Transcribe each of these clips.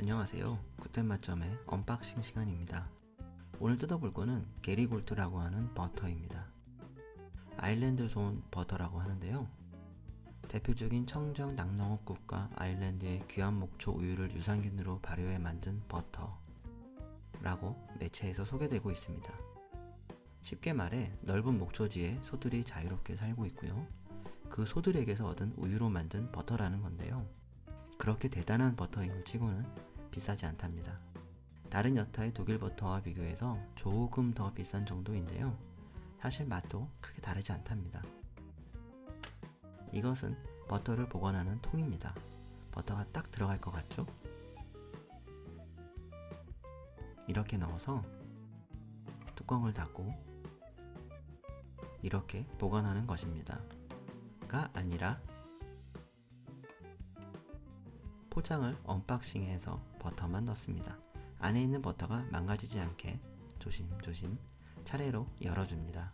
안녕하세요. 굿텐 맛점의 언박싱 시간입니다. 오늘 뜯어볼 거는 게리골트라고 하는 버터입니다. 아일랜드 손 버터라고 하는데요. 대표적인 청정 낙농업국과 아일랜드의 귀한 목초 우유를 유산균으로 발효해 만든 버터라고 매체에서 소개되고 있습니다. 쉽게 말해 넓은 목초지에 소들이 자유롭게 살고 있고요. 그 소들에게서 얻은 우유로 만든 버터라는 건데요. 그렇게 대단한 버터인 것 치고는 비싸지 않답니다. 다른 여타의 독일 버터와 비교해서 조금 더 비싼 정도인데요. 사실 맛도 크게 다르지 않답니다. 이것은 버터를 보관하는 통입니다. 버터가 딱 들어갈 것 같죠? 이렇게 넣어서 뚜껑을 닫고 이렇게 보관하는 것입니다. 가 아니라 포장을 언박싱해서 버터만 넣습니다. 안에 있는 버터가 망가지지 않게 조심조심 차례로 열어줍니다.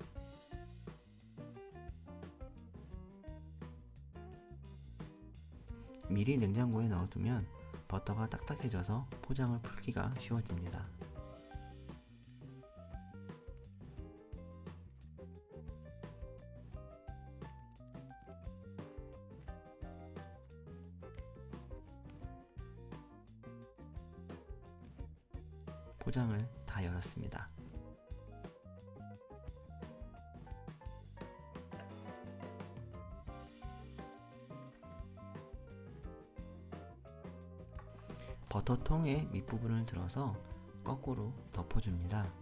미리 냉장고에 넣어두면 버터가 딱딱해져서 포장을 풀기가 쉬워집니다. 포장을 다 열었습니다. 버터통의 밑부분을 들어서 거꾸로 덮어줍니다.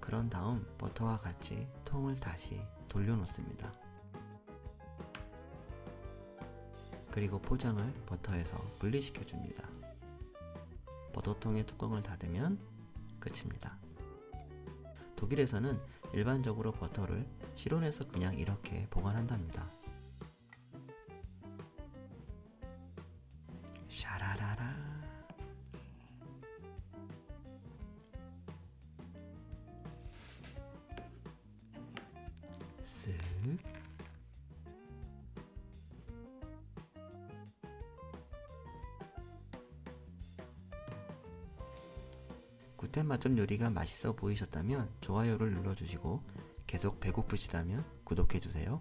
그런 다음 버터와 같이 통을 다시 돌려놓습니다. 그리고 포장을 버터에서 분리시켜 줍니다. 버터통의 뚜껑을 닫으면 끝입니다. 독일에서는 일반적으로 버터를 실온에서 그냥 이렇게 보관한답니다. 샤라라라 쓱 구텐 맛점 요리가 맛있어 보이셨다면 좋아요를 눌러주시고 계속 배고프시다면 구독해주세요.